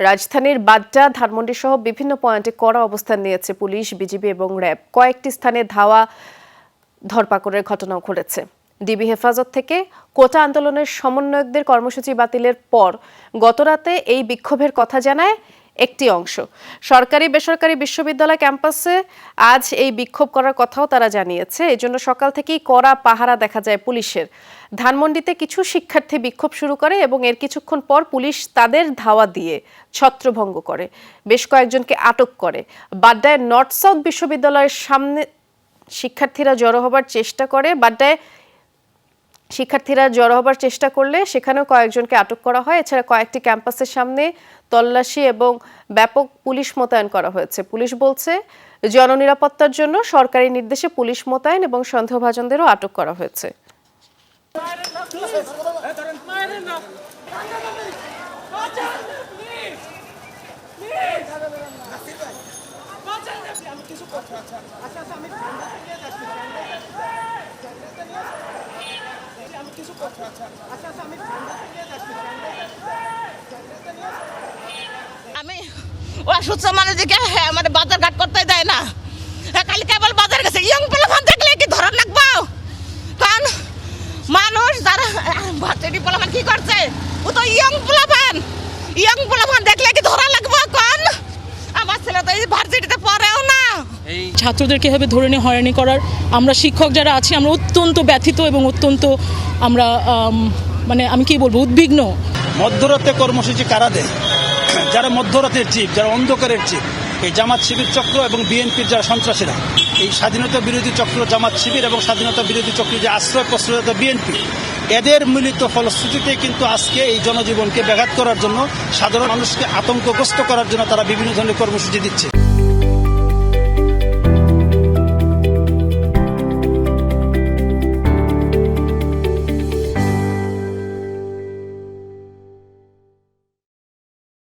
রাজধানীর বাড্ডা ধানমন্ডি সহ বিভিন্ন পয়েন্টে কড়া অবস্থান নিয়েছে পুলিশ, বিজিবি এবং র্যাব। কয়েকটি স্থানে ধাওয়া, ধরপাকড়ের ঘটনাও ঘটেছে। ডিবি হেফাজত থেকে কোটা আন্দোলনের সমন্বয়কদের কর্মসূচি বাতিলের পর গতরাতে এই বিক্ষোভের কথা জানায় একটি অংশ। সরকারি, বেসরকারি বিশ্ববিদ্যালয় ক্যাম্পাসে আজ এই বিক্ষোভ করার কথাও তারা জানিয়েছে। এজন্য সকাল থেকেই কড়া পাহারা দেখা যায় পুলিশের। ধানমন্ডিতে কিছু শিক্ষার্থী বিক্ষোভ শুরু করে এবং এর কিছুক্ষণ পর পুলিশ তাদের ধাওয়া দিয়ে ছত্রভঙ্গ করে। বেশ কয়েকজনকে আটক করে। বাড্ডায় নর্থ সাউথ বিশ্ববিদ্যালয়ের সামনে শিক্ষার্থীরা জড়ো হবার চেষ্টা করে। বাড্ডায় শিক্ষার্থীরা জড়ো হবার চেষ্টা করলে সেখানেও কয়েকজনকে আটক করা হয়। এছাড়া কয়েকটি ক্যাম্পাসের সামনে তল্লাশি এবং ব্যাপক পুলিশ মোতায়েন করা হয়েছে। পুলিশ বলছে, জননিরাপত্তার জন্য সরকারি নির্দেশে পুলিশ মোতায়েন এবং সন্দেহভাজনদেরও আটক করা হয়েছে। আমি ও সুস্থ মানুষকে হ্যাঁ আমাদের বাজার ঘাট করতে দেয় না। হ্যাঁ, খালি কেবল বাজার গেছে। ইয়ং পোলাফান থাকলে কি ধরার লাগবো? কারণ মানুষ যারা ভার্সিটি পোলাফান কি করছে? ও তো ইয়ং পোলাফান ইয়ং পোলাফান দেখলে কি ধরা লাগবো কোন আমার ছেলে তো এই ভার্সিটিতে পড়েও না ছাত্রদেরকে এভাবে ধরে নিয়ে হয়রানি করার, আমরা শিক্ষক যারা আছি, আমরা অত্যন্ত ব্যথিত এবং অত্যন্ত আমরা মানে আমি কি বলব, উদ্বিগ্ন। মধ্যরাতে কর্মসূচি কারা দেয়? যারা মধ্যরাতের চিফ যারা অন্ধকারের চিফ এই জামাত শিবির চক্র এবং বিএনপির যারা সন্ত্রাসীরা, এই স্বাধীনতা বিরোধী চক্র, জামাত শিবির এবং স্বাধীনতা বিরোধী চক্র যে আশ্রয় প্রশ্রয়তা বিএনপি, এদের মিলিত ফলশ্রুতিতে কিন্তু আজকে এই জনজীবনকে ব্যাঘাত করার জন্য সাধারণ মানুষকে আতঙ্কগ্রস্ত করার জন্য তারা বিভিন্ন ধরনের কর্মসূচি দিচ্ছে।